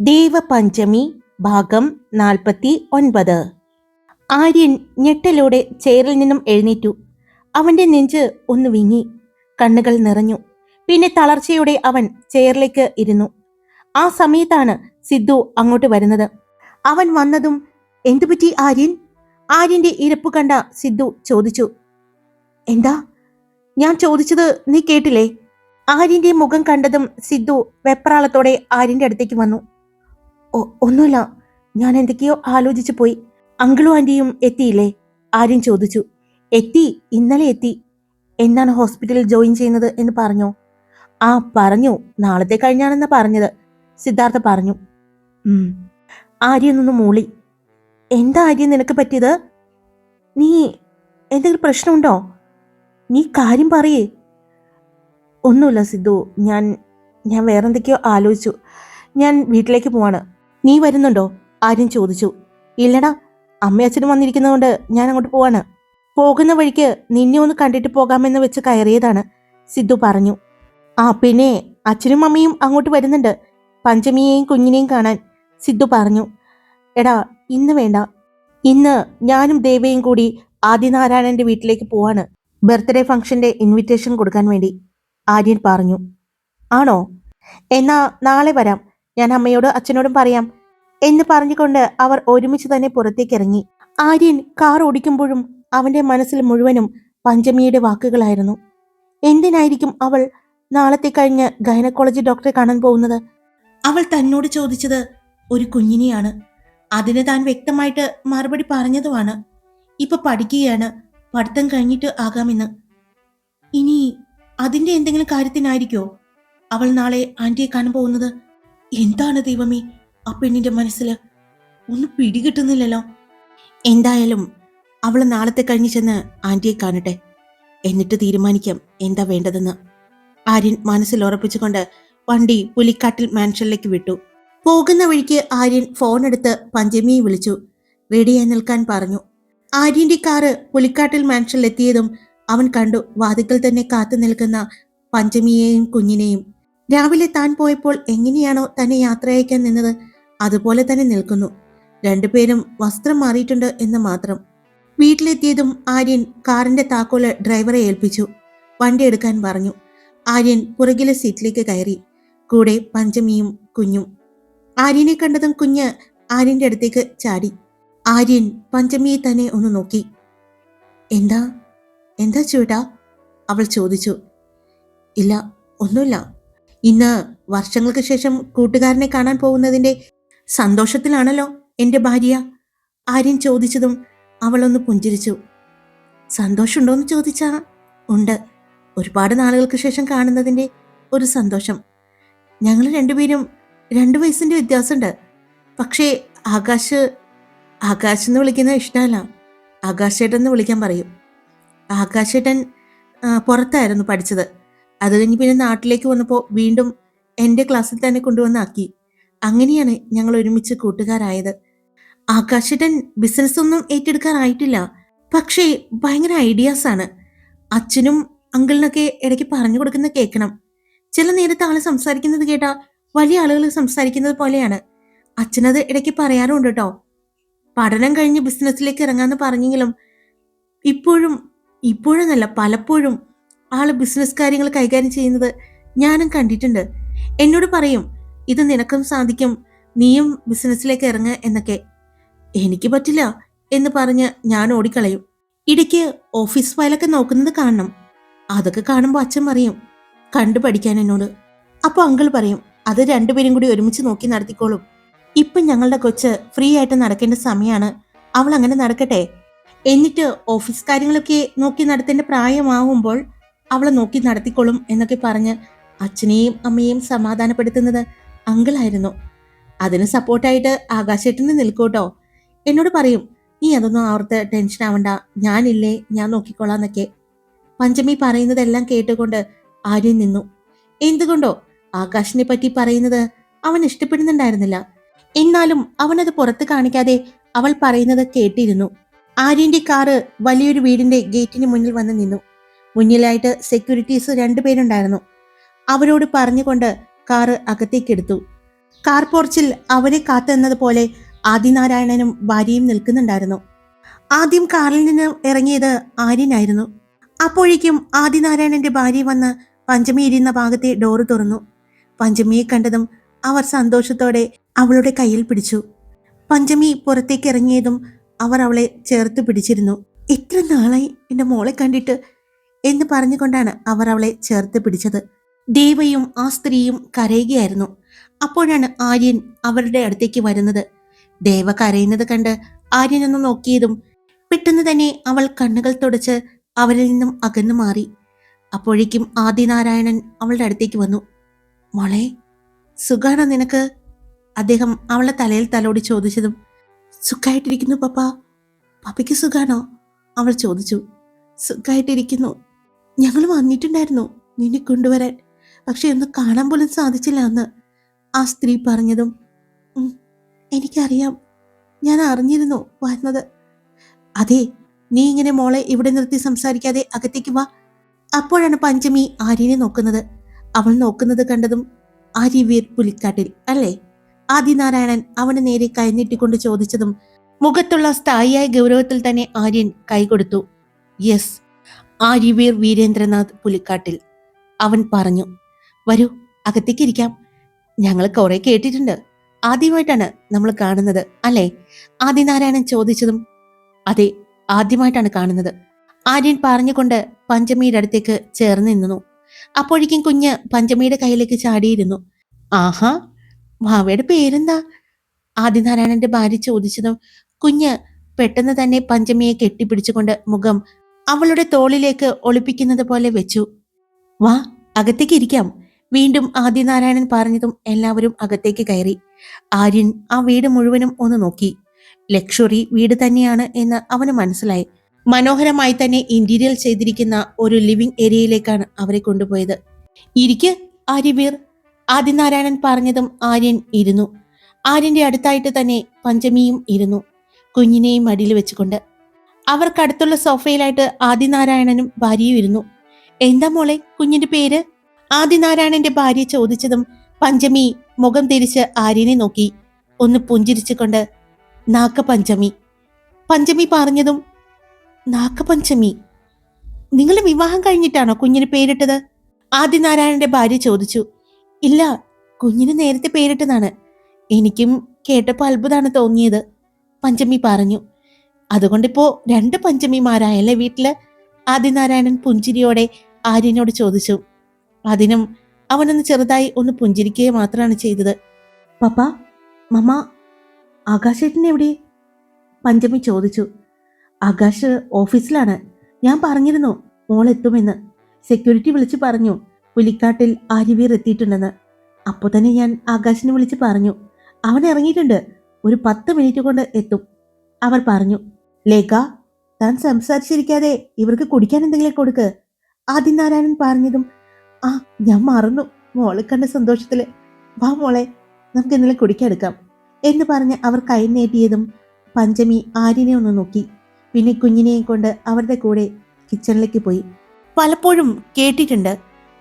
ദേവപഞ്ചമി ഭാഗം നാൽപ്പത്തി ഒൻപത് ആര്യൻ ഞെട്ടലോടെ ചെയറിൽ നിന്നും എഴുന്നേറ്റു. അവന്റെ നെഞ്ച് ഒന്ന് വിങ്ങി. കണ്ണുകൾ നിറഞ്ഞു. പിന്നെ തളർച്ചയോടെ അവൻ ചെയറിലേക്ക് ഇരുന്നു. ആ സമയത്താണ് സിദ്ധു അങ്ങോട്ട് വരുന്നത്. അവൻ വന്നതും എന്തുപറ്റി ആര്യൻ? ആര്യന്റെ ഇരപ്പ് കണ്ട സിദ്ധു ചോദിച്ചു. എന്താ? ഞാൻ ചോദിച്ചത് നീ കേട്ടില്ലേ? ആര്യന്റെ മുഖം കണ്ടതും സിദ്ധു വെപ്രാളത്തോടെ ആര്യന്റെ അടുത്തേക്ക് വന്നു. "ഒ- ഒന്നുമില്ല. ഞാൻ എന്തൊക്കെയോ ആലോചിച്ചു പോയി. അങ്കിളും ആന്റിയും എത്തിയില്ലേ? ആര്യം ചോദിച്ചു. എത്തി ഇന്നലെ എത്തി. എന്നാണ് ഹോസ്പിറ്റലിൽ ജോയിൻ ചെയ്യുന്നത് എന്ന് പറഞ്ഞു? ആ പറഞ്ഞു. നാളത്തെ കഴിഞ്ഞാണെന്ന് പറഞ്ഞത്. സിദ്ധാർത്ഥ പറഞ്ഞു. ഉം. ആര്യൻ മൂളി. എന്താ ആര്യ നിനക്ക് പറ്റിയത്? നീ എന്തെങ്കിലും പ്രശ്നമുണ്ടോ? നീ കാര്യം പറയേ. ഒന്നുമില്ല സിദ്ധു ഞാൻ ഞാൻ വേറെന്തൊക്കെയോ ആലോചിച്ചു. ഞാൻ വീട്ടിലേക്ക് പോവാണ്. നീ വരുന്നുണ്ടോ? ആര്യൻ ചോദിച്ചു. ഇല്ലടാ അമ്മയച്ഛനും വന്നിരിക്കുന്നതുകൊണ്ട് ഞാൻ അങ്ങോട്ട് പോവാണ്. പോകുന്ന വഴിക്ക് നിന്നെ ഒന്ന് കണ്ടിട്ട് പോകാമെന്ന് വെച്ച് കയറിയതാണ്. സിദ്ധു പറഞ്ഞു. ആ പിന്നെ അച്ഛനും അമ്മയും അങ്ങോട്ട് വരുന്നുണ്ട്. പഞ്ചമിയെയും കുഞ്ഞിനെയും കാണാൻ. സിദ്ധു പറഞ്ഞു. എടാ ഇന്ന് വേണ്ട. ഇന്ന് ഞാനും ദേവയും കൂടി ആദിനാരായണന്റെ വീട്ടിലേക്ക് പോവാണ്. ബർത്ത്ഡേ ഫംഗ്ഷന്റെ ഇൻവിറ്റേഷൻ കൊടുക്കാൻ വേണ്ടി. ആര്യൻ പറഞ്ഞു. ആണോ? എന്നാ നാളെ വരാം. ഞാൻ അമ്മയോടും അച്ഛനോടും പറയാം എന്ന് പറഞ്ഞുകൊണ്ട് അവർ ഒരുമിച്ച് തന്നെ പുറത്തേക്ക് ഇറങ്ങി ആര്യൻ കാർ ഓടിക്കുമ്പോഴും അവന്റെ മനസ്സിൽ മുഴുവനും പഞ്ചമിയുടെ വാക്കുകളായിരുന്നു. എന്തിനായിരിക്കും അവൾ നാളത്തെ കഴിഞ്ഞ് ഗൈനക്കോളജി ഡോക്ടറെ കാണാൻ പോകുന്നത്? അവൾ തന്നോട് ചോദിച്ചത് ഒരു കുഞ്ഞിനെയാണ്. അതിന് താൻ വ്യക്തമായിട്ട് മറുപടി പറഞ്ഞതുമാണ്. ഇപ്പൊ പഠിക്കുകയാണ്. പഠിത്തം കഴിഞ്ഞിട്ട് ആകാമെന്ന്. ഇനി അതിന്റെ എന്തെങ്കിലും കാര്യത്തിനായിരിക്കോ അവൾ നാളെ ആന്റിയെ കാണാൻ പോകുന്നത്? എന്താണ് ദൈവമേ? ആ പെണ്ണിന്റെ മനസ്സിൽ ഒന്നും പിടികിട്ടുന്നില്ലല്ലോ എന്തായാലും അവൾ നാളത്തെ കഴിഞ്ഞ് ചെന്ന് ആന്റിയെ കാണട്ടെ. എന്നിട്ട് തീരുമാനിക്കാം എന്താ വേണ്ടതെന്ന്. ആര്യൻ മനസ്സിൽ ഉറപ്പിച്ചുകൊണ്ട് വണ്ടി പുലിക്കാട്ടിൽ മാൻഷനിലേക്ക് വിട്ടു. പോകുന്ന വഴിക്ക് ആര്യൻ ഫോൺ എടുത്ത് പഞ്ചമിയെ വിളിച്ചു. റെഡിയായി നിൽക്കാൻ പറഞ്ഞു. ആര്യന്റെ കാറ് പുലിക്കാട്ടിൽ മാൻഷനിലെത്തിയതും അവൻ കണ്ടു വാതിക്കൽ തന്നെ കാത്തു നിൽക്കുന്ന പഞ്ചമിയെയും കുഞ്ഞിനെയും. രാവിലെ താൻ പോയപ്പോൾ എങ്ങനെയാണോ തന്നെ യാത്ര അയക്കാൻ നിന്നത്? അതുപോലെ തന്നെ നിൽക്കുന്നു. രണ്ടുപേരും വസ്ത്രം മാറിയിട്ടുണ്ട് എന്ന് മാത്രം. വീട്ടിലെത്തിയതും ആര്യൻ കാറിന്റെ താക്കോൽ ഡ്രൈവറെ ഏൽപ്പിച്ചു. വണ്ടി എടുക്കാൻ പറഞ്ഞു. ആര്യൻ പുറകിലെ സീറ്റിലേക്ക് കയറി. കൂടെ പഞ്ചമിയും കുഞ്ഞും. ആര്യനെ കണ്ടതും കുഞ്ഞ് ആര്യന്റെ അടുത്തേക്ക് ചാടി. ആര്യൻ പഞ്ചമിയെ തന്നെ ഒന്ന് നോക്കി. എന്താ? എന്താ ചേട്ടാ? അവൾ ചോദിച്ചു. ഇല്ല ഒന്നുമില്ല. ഇന്ന് വർഷങ്ങൾക്ക് ശേഷം കൂട്ടുകാരനെ കാണാൻ പോകുന്നതിന്റെ സന്തോഷത്തിലാണല്ലോ എന്റെ ഭാര്യ. ആര്യൻ ചോദിച്ചതും അവളൊന്ന് പുഞ്ചിരിച്ചു. സന്തോഷമുണ്ടോ എന്ന് ചോദിച്ചാ? ഉണ്ട്. ഒരുപാട് നാളുകൾക്ക് ശേഷം കാണുന്നതിന്റെ ഒരു സന്തോഷം. ഞങ്ങൾ രണ്ടുപേരും രണ്ടു വയസ്സിന്റെ വ്യത്യാസമുണ്ട്. പക്ഷേ ആകാശ് ആകാശ് എന്ന് വിളിക്കുന്നത് ഇഷ്ടമല്ല ആകാശേട്ടൻ എന്ന് വിളിക്കാൻ പറയും. ആകാശേട്ടൻ പുറത്തായിരുന്നു പഠിച്ചത്. അത് കഴിഞ്ഞ് പിന്നെ നാട്ടിലേക്ക് വന്നപ്പോൾ വീണ്ടും എന്റെ ക്ലാസ്സിൽ തന്നെ കൊണ്ടുവന്നാക്കി. അങ്ങനെയാണ് ഞങ്ങൾ ഒരുമിച്ച് കൂട്ടുകാരായത്. ആകാശേട്ടൻ ബിസിനസ് ഒന്നും ഏറ്റെടുക്കാനായിട്ടില്ല പക്ഷേ ഭയങ്കര ഐഡിയാസ് ആണ്. അച്ഛനും അങ്കിളിനൊക്കെ ഇടയ്ക്ക് പറഞ്ഞു കൊടുക്കുന്ന കേൾക്കണം. ചില നേരത്തെ ആൾ സംസാരിക്കുന്നത് കേട്ടാ വലിയ ആളുകൾ സംസാരിക്കുന്നത് പോലെയാണ്. അച്ഛനത് ഇടയ്ക്ക് പറയാറുണ്ട് കേട്ടോ പഠനം കഴിഞ്ഞ് ബിസിനസ്സിലേക്ക് ഇറങ്ങാന്ന് പറഞ്ഞെങ്കിലും ഇപ്പോഴും ഇപ്പോഴെന്നല്ല പലപ്പോഴും ആൾ ബിസിനസ് കാര്യങ്ങൾ കൈകാര്യം ചെയ്യുന്നത് ഞാനും കണ്ടിട്ടുണ്ട്. എന്നോട് പറയും ഇത് നിനക്കും സാധിക്കും. നീയും ബിസിനസ്സിലേക്ക് ഇറങ്ങ എന്നൊക്കെ. എനിക്ക് പറ്റില്ല എന്ന് പറഞ്ഞ് ഞാൻ ഓടിക്കളയും. ഇടയ്ക്ക് ഓഫീസ് ഫയലൊക്കെ നോക്കുന്നത് കാണണം. അതൊക്കെ കാണുമ്പോൾ അച്ഛൻ പറയും കണ്ടു പഠിക്കാൻ എന്നോട്. അപ്പോൾ അങ്കിൾ പറയും അത് രണ്ടുപേരും കൂടി ഒരുമിച്ച് നോക്കി നടത്തിക്കോളും. ഇപ്പം ഞങ്ങളുടെ കൊച്ച് ഫ്രീ ആയിട്ട് നടക്കേണ്ട സമയമാണ് അവൾ അങ്ങനെ നടക്കട്ടെ. എന്നിട്ട് ഓഫീസ് കാര്യങ്ങളൊക്കെ നോക്കി നടത്തേണ്ട പ്രായമാവുമ്പോൾ അവളെ നോക്കി നടത്തിക്കൊള്ളും എന്നൊക്കെ പറഞ്ഞ് അച്ഛനെയും അമ്മയെയും സമാധാനപ്പെടുത്തുന്നത് അങ്കിളായിരുന്നു. അതിന് സപ്പോർട്ടായിട്ട് ആകാശേട്ടന് നിൽക്കൂട്ടോ. എന്നോട് പറയും നീ അതൊന്നും ഓർത്ത് ടെൻഷൻ ആവണ്ട. ഞാനില്ലേ ഞാൻ നോക്കിക്കൊള്ളാന്നൊക്കെ. പഞ്ചമി പറയുന്നതെല്ലാം കേട്ടുകൊണ്ട് ആര്യൻ നിന്നു. എന്തുകൊണ്ടോ? ആകാശിനെ പറ്റി പറയുന്നത് അവൻ ഇഷ്ടപ്പെടുന്നുണ്ടായിരുന്നില്ല. എന്നാലും അവനത് പുറത്ത് കാണിക്കാതെ അവൾ പറയുന്നത് കേട്ടിരുന്നു. ആര്യന്റെ കാറ് വലിയൊരു വീടിന്റെ ഗേറ്റിന് മുന്നിൽ വന്ന് നിന്നു. മുന്നിലായിട്ട് സെക്യൂരിറ്റീസ് രണ്ടുപേരുണ്ടായിരുന്നു അവരോട് പറഞ്ഞുകൊണ്ട് കാറ് അകത്തേക്കെടുത്തു. കാർ പോർച്ചിൽ അവരെ കാത്തെന്നതുപോലെ ആദിനാരായണനും ഭാര്യയും നിൽക്കുന്നുണ്ടായിരുന്നു. ആദ്യം കാറിൽ നിന്ന് ഇറങ്ങിയത് ആര്യനായിരുന്നു. അപ്പോഴേക്കും ആദിനാരായണന്റെ ഭാര്യ വന്ന് പഞ്ചമി ഇരുന്ന ഭാഗത്തെ ഡോറ് തുറന്നു. പഞ്ചമിയെ കണ്ടതും അവർ സന്തോഷത്തോടെ അവളുടെ കയ്യിൽ പിടിച്ചു. പഞ്ചമി പുറത്തേക്ക് ഇറങ്ങിയതും അവർ അവളെ ചേർത്ത് പിടിച്ചിരുന്നു. എത്ര നാളായി എന്റെ മോളെ കണ്ടിട്ട് എന്ന് പറഞ്ഞുകൊണ്ടാണ് അവർ അവളെ ചേർത്ത് പിടിച്ചത്. ദേവയും ആ സ്ത്രീയും കരയുകയായിരുന്നു. അപ്പോഴാണ് ആര്യൻ അവരുടെ അടുത്തേക്ക് വരുന്നത്. ദേവ കരയുന്നത് കണ്ട് ആര്യൻ ഒന്ന് നോക്കിയതും പെട്ടെന്ന് തന്നെ അവൾ കണ്ണുകൾ തുടച്ച് അവരിൽ നിന്നും അകന്നു മാറി. അപ്പോഴേക്കും ആദിനാരായണൻ അവളുടെ അടുത്തേക്ക് വന്നു. മോളെ സുഖാണോ നിനക്ക്? അദ്ദേഹം അവളെ തലയിൽ തലോടി ചോദിച്ചതും സുഖമായിട്ടിരിക്കുന്നു പപ്പ. പപ്പയ്ക്ക് സുഖാണോ? അവൾ ചോദിച്ചു. സുഖമായിട്ടിരിക്കുന്നു ഞങ്ങൾ വന്നിട്ടുണ്ടായിരുന്നു നിന്നെ കൊണ്ടുവരാൻ. പക്ഷെ ഒന്ന് കാണാൻ പോലും സാധിച്ചില്ല എന്ന് ആ സ്ത്രീ പറഞ്ഞതും "ഉം, എനിക്കറിയാം. ഞാൻ അറിഞ്ഞിരുന്നു വരുന്നത്. അതെ നീ ഇങ്ങനെ മോളെ ഇവിടെ നിർത്തി സംസാരിക്കാതെ അകത്തേക്ക് വാ. അപ്പോഴാണ് പഞ്ചമി ആര്യനെ നോക്കുന്നത്. അവൾ നോക്കുന്നത് കണ്ടതും ആര്യ വീർ പുലിക്കാട്ടിൽ അല്ലേ? ആദിനാരായണൻ അവന് നേരെ കൈനീട്ടിക്കൊണ്ട് ചോദിച്ചതും മുഖത്തുള്ള സ്ഥായിയായ ഗൗരവത്തിൽ തന്നെ ആര്യൻ കൈകൊടുത്തു. യെസ് ആര്യവീർ വീരേന്ദ്രനാഥ് പുലിക്കാട്ടിൽ. അവൻ പറഞ്ഞു വരൂ അകത്തേക്ക് ഇരിക്കാം. ഞങ്ങൾ കുറെ കേട്ടിട്ടുണ്ട്. ആദ്യമായിട്ടാണ് നമ്മൾ കാണുന്നത് അല്ലേ? ആദിനാരായണൻ ചോദിച്ചതും അതെ ആദ്യമായിട്ടാണ് കാണുന്നത്. ആര്യൻ പറഞ്ഞുകൊണ്ട് പഞ്ചമിയുടെ അടുത്തേക്ക് ചേർന്ന് നിന്നു. അപ്പോഴേക്കും കുഞ്ഞ് പഞ്ചമിയുടെ കയ്യിലേക്ക് ചാടിയിരുന്നു. ആഹാ ഭാവയുടെ പേരെന്താ? ആദിനാരായണന്റെ ഭാര്യ ചോദിച്ചതും കുഞ്ഞ് പെട്ടെന്ന് തന്നെ പഞ്ചമിയെ കെട്ടിപ്പിടിച്ചുകൊണ്ട് മുഖം അവളുടെ തോളിലേക്ക് ഒളിപ്പിക്കുന്നത് പോലെ വെച്ചു. വാ അകത്തേക്ക് ഇരിക്കാം. വീണ്ടും ആദിനാരായണൻ പറഞ്ഞതും എല്ലാവരും അകത്തേക്ക് കയറി. ആര്യൻ ആ വീട് മുഴുവനും ഒന്ന് നോക്കി. ലക്ഷറി വീട് തന്നെയാണ് എന്ന് അവന് മനസ്സിലായി. മനോഹരമായി തന്നെ ഇന്റീരിയർ ചെയ്തിരിക്കുന്ന ഒരു ലിവിംഗ് ഏരിയയിലേക്കാണ് അവരെ കൊണ്ടുപോയത്. ഇരിക്ക് ആര്യവീർ. ആദിനാരായണൻ പറഞ്ഞതും ആര്യൻ ഇരുന്നു. ആര്യന്റെ അടുത്തായിട്ട് തന്നെ പഞ്ചമിയും ഇരുന്നു. കുഞ്ഞിനെയും മടിയിൽ വെച്ചുകൊണ്ട് അവർക്കടുത്തുള്ള സോഫയിലായിട്ട് ആദിനാരായണനും ഭാര്യയും ഇരുന്നു. എന്താ മോളെ കുഞ്ഞിന്റെ പേര്? ആദിനാരായണന്റെ ഭാര്യ ചോദിച്ചതും പഞ്ചമി മുഖം തിരിച്ച് ആര്യനെ നോക്കി. ഒന്ന് പുഞ്ചിരിച്ചുകൊണ്ട് നാക്കപഞ്ചമി പഞ്ചമി. പറഞ്ഞതും നാക്കപഞ്ചമി നിങ്ങൾ വിവാഹം കഴിഞ്ഞിട്ടാണോ കുഞ്ഞിന് പേരിട്ടത്? ആദിനാരായണന്റെ ഭാര്യ ചോദിച്ചു ഇല്ല കുഞ്ഞിന് നേരത്തെ പേരിട്ടതാണ്. എനിക്കും കേട്ടപ്പോൾ അത്ഭുതമാണ് തോന്നിയത്. പഞ്ചമി പറഞ്ഞു അതുകൊണ്ടിപ്പോ രണ്ട് പഞ്ചമിമാരായല്ലേ വീട്ടിൽ? ആദിനാരായണൻ പുഞ്ചിരിയോടെ ആര്യനോട് ചോദിച്ചു. അതിനും അവനൊന്ന് ചെറുതായി ഒന്ന് പുഞ്ചിരിക്കുക മാത്രമാണ് ചെയ്തത്. പപ്പ മമ്മ ആകാശേട്ടൻ എവിടെ? പഞ്ചമി ചോദിച്ചു. ആകാശ് ഓഫീസിലാണ്. ഞാൻ പറഞ്ഞിരുന്നു മോൾ എത്തുമെന്ന്. സെക്യൂരിറ്റി വിളിച്ച് പറഞ്ഞു. പുലിക്കാട്ടിൽ ആര്യവീർ എത്തിയിട്ടുണ്ടെന്ന്. അപ്പോൾ തന്നെ ഞാൻ ആകാശിനെ വിളിച്ച് പറഞ്ഞു. അവൻ ഇറങ്ങിയിട്ടുണ്ട്. ഒരു പത്ത് മിനിറ്റ് കൊണ്ട് എത്തും. അവർ പറഞ്ഞു. ലേഖ താൻ സംസാരിച്ചിരിക്കാതെ ഇവർക്ക് കുടിക്കാൻ എന്തെങ്കിലും കൊടുക്ക്. ആദിനാരായണൻ പറഞ്ഞതും ആ ഞാൻ മറന്നു. മോളെ കണ്ട സന്തോഷത്തിൽ. വാ മോളെ നമുക്ക് എന്തെങ്കിലും കുടിക്കെടുക്കാം എന്ന് പറഞ്ഞ് അവർ കൈ പഞ്ചമി ആര്യനെ ഒന്ന് നോക്കി. പിന്നെ കുഞ്ഞിനെയും കൊണ്ട് അവരുടെ കൂടെ കിച്ചണിലേക്ക് പോയി. പലപ്പോഴും കേട്ടിട്ടുണ്ട്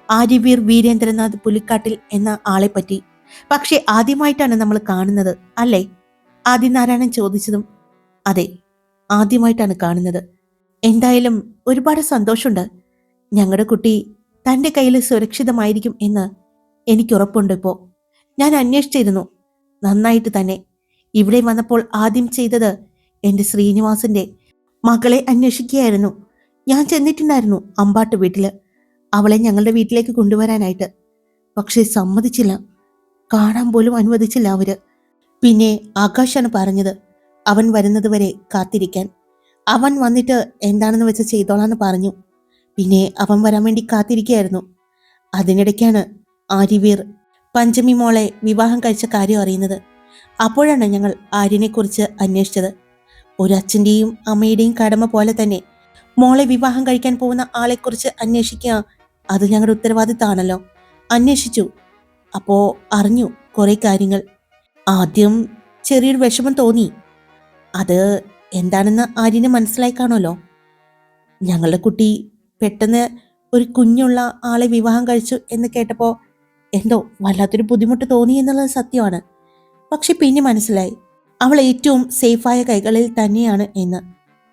ആര്യവീർ വീരേന്ദ്രനാഥ് പുലിക്കാട്ടിൽ എന്ന ആളെ പറ്റി പക്ഷെ ആദ്യമായിട്ടാണ് നമ്മൾ കാണുന്നത് അല്ലേ? ആദിനാരായണൻ ചോദിച്ചതും അതെ. ആദ്യമായിട്ടാണ് കാണുന്നത്. എന്തായാലും ഒരുപാട് സന്തോഷമുണ്ട്. ഞങ്ങളുടെ കുട്ടി തന്റെ കയ്യിൽ സുരക്ഷിതമായിരിക്കും എന്ന് എനിക്ക് ഉറപ്പുണ്ട് ഇപ്പോൾ ഞാൻ അന്വേഷിച്ചിരുന്നു. നന്നായിട്ട് തന്നെ. ഇവിടെ വന്നപ്പോൾ ആദ്യം ചെയ്തത് എന്റെ ശ്രീനിവാസിന്റെ മകളെ അന്വേഷിക്കുകയായിരുന്നു. ഞാൻ ചെന്നിട്ടുണ്ടായിരുന്നു അമ്പാട്ട് വീട്ടിൽ അവളെ ഞങ്ങളുടെ വീട്ടിലേക്ക് കൊണ്ടുവരാനായിട്ട്. പക്ഷേ സമ്മതിച്ചില്ല. കാണാൻ പോലും അനുവദിച്ചില്ല അവർ. പിന്നെ ആകാശാണ് പറഞ്ഞത്. അവൻ വരുന്നതുവരെ കാത്തിരിക്കാൻ. അവൻ വന്നിട്ട് എന്താണെന്ന് വെച്ച് ചെയ്തോളാന്ന് പറഞ്ഞു. പിന്നെ അവൻ വരാൻ വേണ്ടി കാത്തിരിക്കുകയായിരുന്നു. അതിനിടയ്ക്കാണ് ആര്യവീർ പഞ്ചമി മോളെ വിവാഹം കഴിച്ച കാര്യം അറിയുന്നത്. അപ്പോഴാണ് ഞങ്ങൾ ആര്യനെക്കുറിച്ച് അന്വേഷിച്ചത്. ഒരു അച്ഛന്റെയും അമ്മയുടെയും കടമ പോലെ തന്നെ മോളെ വിവാഹം കഴിക്കാൻ പോകുന്ന ആളെക്കുറിച്ച് അന്വേഷിക്കുക അത് ഞങ്ങളുടെ ഉത്തരവാദിത്തമാണല്ലോ. അന്വേഷിച്ചു. അപ്പോൾ അറിഞ്ഞു കുറേ കാര്യങ്ങൾ. ആദ്യം ചെറിയൊരു വിഷമം തോന്നി. അത് എന്താണെന്ന് ആര്യന് മനസ്സിലായി കാണുമല്ലോ. ഞങ്ങളുടെ കുട്ടി പെട്ടെന്ന് ഒരു കുഞ്ഞുള്ള ആളെ വിവാഹം കഴിച്ചു എന്ന് കേട്ടപ്പോൾ എന്തോ വല്ലാത്തൊരു ബുദ്ധിമുട്ട് തോന്നി എന്നുള്ളത് സത്യമാണ്. പക്ഷെ പിന്നെ മനസ്സിലായി. അവൾ ഏറ്റവും സേഫായ കൈകളിൽ തന്നെയാണ് എന്ന്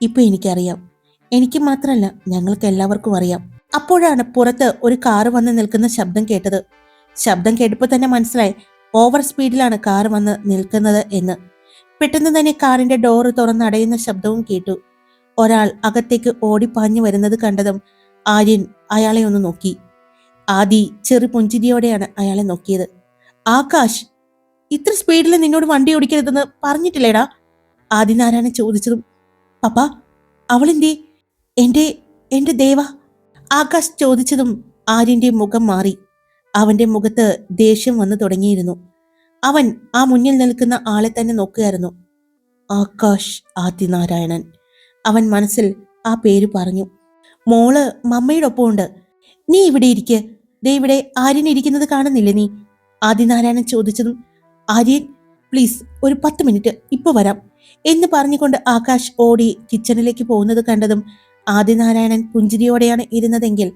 ഇപ്പൊ എനിക്കറിയാം. എനിക്ക് മാത്രമല്ല ഞങ്ങൾക്ക് എല്ലാവർക്കും അറിയാം. അപ്പോഴാണ് പുറത്ത് ഒരു കാറ് വന്ന് നിൽക്കുന്ന ശബ്ദം കേട്ടത്. ശബ്ദം കേട്ടപ്പോൾ തന്നെ മനസ്സിലായി. ഓവർ സ്പീഡിലാണ് കാർ വന്ന് നിൽക്കുന്നത് എന്ന്. പെട്ടെന്ന് തന്നെ കാറിന്റെ ഡോറ് തുറന്നടയുന്ന ശബ്ദവും കേട്ടു. ഒരാൾ അകത്തേക്ക് ഓടിപ്പാഞ്ഞു വരുന്നത് കണ്ടതും ആര്യൻ അയാളെ ഒന്ന് നോക്കി. ആദി ചെറു പുഞ്ചിരിയോടെയാണ് അയാളെ നോക്കിയത്. ആകാശ് ഇത്ര സ്പീഡിൽ നിന്നോട് വണ്ടി ഓടിക്കരുതെന്ന് പറഞ്ഞിട്ടില്ലേടാ? ആദിനാരായണൻ ചോദിച്ചതും പപ്പ അവളെന്തേ? എന്റെ എന്റെ ദേവ? ആകാശ് ചോദിച്ചതും ആര്യന്റെ മുഖം മാറി. അവന്റെ മുഖത്ത് ദേഷ്യം വന്നു തുടങ്ങിയിരുന്നു. അവൻ ആ മുന്നിൽ നിൽക്കുന്ന ആളെ തന്നെ നോക്കുകയായിരുന്നു. ആകാശ് ആദിനാരായണൻ. അവൻ മനസ്സിൽ ആ പേര് പറഞ്ഞു. മോൾ മമ്മയുടെ ഒപ്പമുണ്ട് നീ ഇവിടെ ഇരിക്ക്. ദേ ഇവിടെ ആര്യൻ ഇരിക്കുന്നത് കാണുന്നില്ലേ നീ? ആദിനാരായണൻ ചോദിച്ചതും ആര്യൻ പ്ലീസ് ഒരു പത്ത് മിനിറ്റ് ഇപ്പൊ വരാം. എന്ന് പറഞ്ഞുകൊണ്ട് ആകാശ് ഓടി കിച്ചണിലേക്ക് പോകുന്നത് കണ്ടതും ആദിനാരായണൻ പുഞ്ചിരിയോടെയാണ് ഇരുന്നതെങ്കിൽ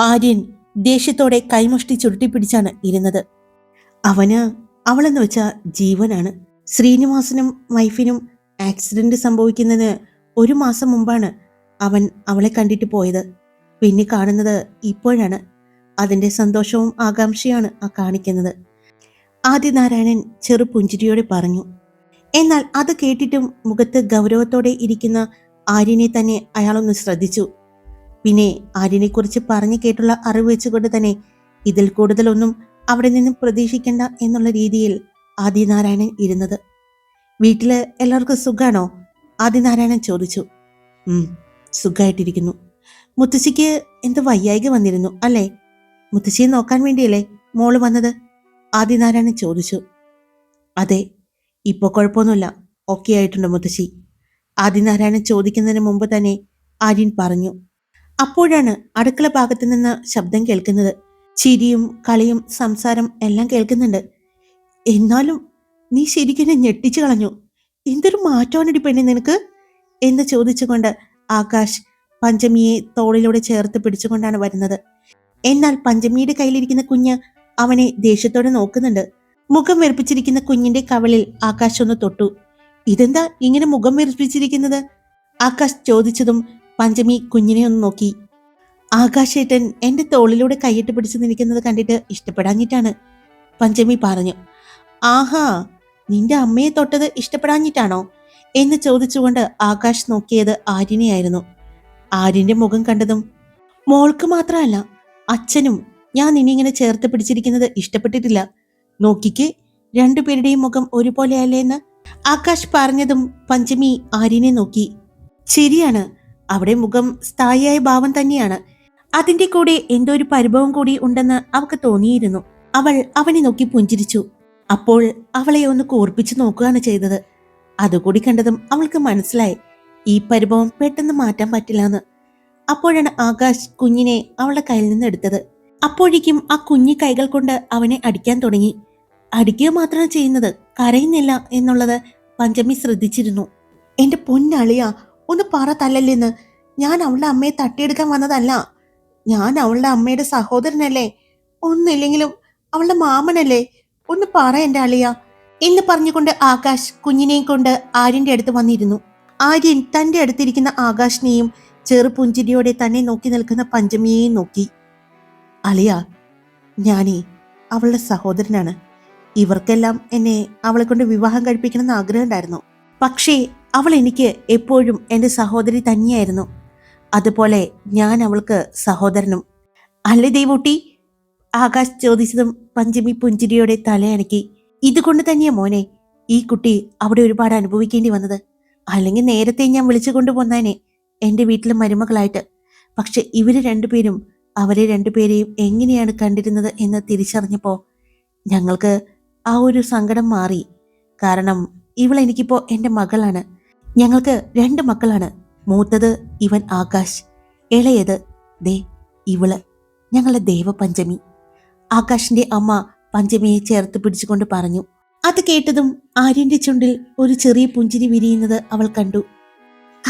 ആര്യൻ ദേഷ്യത്തോടെ കൈമുഷ്ടി ചുരുട്ടിപ്പിടിച്ചാണ് ഇരുന്നത്. അവന് അവളെന്ന് വെച്ചാൽ ജീവനാണ്. ശ്രീനിവാസനും വൈഫിനും ആക്സിഡന്റ് സംഭവിക്കുന്നതിന് ഒരു മാസം മുമ്പാണ് അവൻ അവളെ കണ്ടിട്ട് പോയത്. പിന്നെ കാണുന്നത് ഇപ്പോഴാണ്. അതിന്റെ സന്തോഷവും ആകാംക്ഷയാണ് ആ കാണിക്കുന്നത്. ആദിനാരായണൻ ചെറു പുഞ്ചിരിയോടെ പറഞ്ഞു എന്നാൽ അത് കേട്ടിട്ടും മുഖത്ത് ഗൗരവത്തോടെ ഇരിക്കുന്ന ആര്യനെ തന്നെ അയാളൊന്ന് ശ്രദ്ധിച്ചു. പിന്നെ ആര്യനെക്കുറിച്ച് പറഞ്ഞു കേട്ടുള്ള അറിവ് വെച്ചുകൊണ്ട് തന്നെ ഇതിൽ കൂടുതലൊന്നും അവിടെ നിന്നും പ്രതീക്ഷിക്കേണ്ട എന്നുള്ള രീതിയിൽ ആദിനാരായണൻ ഇരുന്നത്. വീട്ടിൽ എല്ലാവർക്കും സുഖാണോ? ആദിനാരായണൻ ചോദിച്ചു. സുഖമായിട്ടിരിക്കുന്നു മുത്തശ്ശിക്ക് എന്ത് വയ്യായിക വന്നിരുന്നു അല്ലേ? മുത്തശ്ശിയെ നോക്കാൻ വേണ്ടിയല്ലേ മോൾ വന്നത്? ആദിനാരായണൻ ചോദിച്ചു. അതെ ഇപ്പോൾ കുഴപ്പമൊന്നുമില്ല. ഓക്കെ ആയിട്ടുണ്ട് മുത്തശ്ശി. ആദിനാരായണൻ ചോദിക്കുന്നതിന് മുമ്പ് തന്നെ ആര്യൻ പറഞ്ഞു. അപ്പോഴാണ് അടുക്കള ഭാഗത്ത് നിന്ന് ശബ്ദം കേൾക്കുന്നത്. ചിരിയും കളിയും സംസാരം എല്ലാം കേൾക്കുന്നുണ്ട്. എന്നാലും നീ ശരിക്കും ഞെട്ടിച്ചു കളഞ്ഞു. എന്തൊരു മാറ്റമാണടി പെണ്ണി നിനക്ക്? എന്ന് ചോദിച്ചുകൊണ്ട് ആകാശ് പഞ്ചമിയെ തോളിലൂടെ ചേർത്ത് പിടിച്ചുകൊണ്ടാണ് വരുന്നത്. എന്നാൽ പഞ്ചമിയുടെ കയ്യിലിരിക്കുന്ന കുഞ്ഞ് അവനെ ദേഷ്യത്തോടെ നോക്കുന്നുണ്ട്. മുഖം വെറുപ്പിച്ചിരിക്കുന്ന കുഞ്ഞിന്റെ കവളിൽ ആകാശ് ഒന്ന് തൊട്ടു. ഇതെന്താ ഇങ്ങനെ മുഖം വെറുപ്പിച്ചിരിക്കുന്നത്? ആകാശ് ചോദിച്ചതും പഞ്ചമി കുഞ്ഞിനെ ഒന്ന് നോക്കി. ആകാശേട്ടൻ എന്റെ തോളിലൂടെ കൈയിട്ട് പിടിച്ചു നിൽക്കുന്നത് കണ്ടിട്ട് ഇഷ്ടപ്പെടാഞ്ഞിട്ടാണ്. പഞ്ചമി പറഞ്ഞു ആഹാ നിന്റെ അമ്മയെ തൊട്ടത് ഇഷ്ടപ്പെടാഞ്ഞിട്ടാണോ? എന്ന് ചോദിച്ചുകൊണ്ട് ആകാശ് നോക്കിയത് ആര്യനെയായിരുന്നു. ആര്യന്റെ മുഖം കണ്ടതും മോൾക്ക് മാത്രമല്ല അച്ഛനും ഞാൻ നിന്നെ ഇങ്ങനെ ചേർത്ത് പിടിച്ചിരിക്കുന്നത് ഇഷ്ടപ്പെട്ടിട്ടില്ല. നോക്കിക്ക് രണ്ടുപേരുടെയും മുഖം ഒരുപോലെയല്ലേ എന്ന്. ആകാശ് പറഞ്ഞതും പഞ്ചമി ആര്യനെ നോക്കി ശരിയാണ് അവിടെ മുഖം സ്ഥായിയായ ഭാവം തന്നെയാണ്. അതിന്റെ കൂടെ എന്തോ ഒരു പരിഭവം കൂടി ഉണ്ടെന്ന് അവൾക്ക് തോന്നിയിരുന്നു. അവൾ അവനെ നോക്കി പുഞ്ചിരിച്ചു. അപ്പോൾ അവളെ ഒന്ന് കൂർപ്പിച്ചു നോക്കുകയാണ് ചെയ്തത്. അതുകൂടി കണ്ടതും അവൾക്ക് മനസ്സിലായി. ഈ പരിഭവം പെട്ടെന്ന് മാറ്റാൻ പറ്റില്ലെന്ന്. അപ്പോഴാണ് ആകാശ് കുഞ്ഞിനെ അവളുടെ കയ്യിൽ നിന്ന് എടുത്തത്. അപ്പോഴേക്കും ആ കുഞ്ഞ് കൈകൾ കൊണ്ട് അവനെ അടിക്കാൻ തുടങ്ങി. അടിക്കുക മാത്രമാണ് ചെയ്യുന്നത് കരയുന്നില്ല എന്നുള്ളത് പഞ്ചമി ശ്രദ്ധിച്ചിരുന്നു. എന്റെ പൊന്നളിയ ഒന്ന് പറ തല്ലല്ലെന്ന്. ഞാൻ അവളുടെ അമ്മയെ തട്ടിയെടുക്കാൻ വന്നതല്ല. ഞാൻ അവളുടെ അമ്മയുടെ സഹോദരനല്ലേ? ഒന്നില്ലെങ്കിലും അവളുടെ മാമനല്ലേ? ഒന്ന് പറ എന്റെ അളിയ. എന്ന് പറഞ്ഞുകൊണ്ട് ആകാശ് കുഞ്ഞിനെയും കൊണ്ട് ആര്യന്റെ അടുത്ത് വന്നിരുന്നു. ആര്യൻ തന്റെ അടുത്തിരിക്കുന്ന ആകാശിനെയും ചെറു പുഞ്ചിരിയോടെ തന്നെ നോക്കി നിൽക്കുന്ന പഞ്ചമിയെയും നോക്കി. അളിയ ഞാനേ അവളുടെ സഹോദരനാണ്. ഇവർക്കെല്ലാം എന്നെ അവളെ കൊണ്ട് വിവാഹം കഴിപ്പിക്കണമെന്ന് ആഗ്രഹം ഉണ്ടായിരുന്നു പക്ഷേ അവൾ എനിക്ക് എപ്പോഴും എന്റെ സഹോദരി തന്നെയായിരുന്നു. അതുപോലെ ഞാൻ അവൾക്ക് സഹോദരനും. അല്ലേ ദേവൂട്ടി? ആകാശ് ചോദിച്ചതും പഞ്ചമി പുഞ്ചിരിയോടെ തലയനക്കി ഇതുകൊണ്ട് തന്നെയാ മോനെ ഈ കുട്ടി അവിടെ ഒരുപാട് അനുഭവിക്കേണ്ടി വന്നത്. അല്ലെങ്കിൽ നേരത്തെ ഞാൻ വിളിച്ചു കൊണ്ടുപോന്നേനെ എന്റെ വീട്ടിലെ മരുമകളായിട്ട്. പക്ഷെ ഇവർ രണ്ടുപേരും അവരെ രണ്ടുപേരെയും എങ്ങനെയാണ് കണ്ടിരുന്നത് എന്ന് തിരിച്ചറിഞ്ഞപ്പോൾ ഞങ്ങൾക്ക് ആ ഒരു സങ്കടം മാറി. കാരണം ഇവൾ എനിക്കിപ്പോ എന്റെ മകളാണ്. ഞങ്ങൾക്ക് രണ്ട് മക്കളാണ്. മൂത്തത് ഇവൻ ആകാശ് ഇളയത് ദേ ഇവൾ ഞങ്ങളുടെ ദേവപഞ്ചമി. ആകാശിന്റെ അമ്മ പഞ്ചമിയെ ചേർത്ത് പിടിച്ചുകൊണ്ട് പറഞ്ഞു അത് കേട്ടതും ആര്യന്റെ ചുണ്ടിൽ ഒരു ചെറിയ പുഞ്ചിരി വിരിയുന്നത് അവൾ കണ്ടു.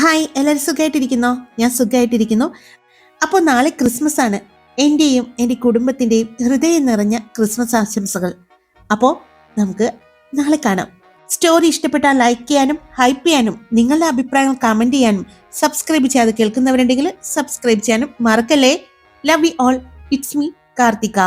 ഹായ് എല്ലാവരും സുഖമായിട്ടിരിക്കുന്നോ ഞാൻ സുഖമായിട്ടിരിക്കുന്നു അപ്പോൾ നാളെ ക്രിസ്മസ് ആണ്. എന്റെയും എന്റെ കുടുംബത്തിന്റെയും ഹൃദയം നിറഞ്ഞ ക്രിസ്മസ് ആശംസകൾ. അപ്പോൾ നമുക്ക് നാളെ കാണാം. സ്റ്റോറി ഇഷ്ടപ്പെട്ടാൽ ലൈക്ക് ചെയ്യാനും ഹൈപ്പ് ചെയ്യാനും നിങ്ങളുടെ അഭിപ്രായങ്ങൾ കമന്റ് ചെയ്യാനും സബ്സ്ക്രൈബ് ചെയ്യാതെ കേൾക്കുന്നവരുണ്ടെങ്കിൽ സബ്സ്ക്രൈബ് ചെയ്യാനും മറക്കല്ലേ? Love you all it's me Karthika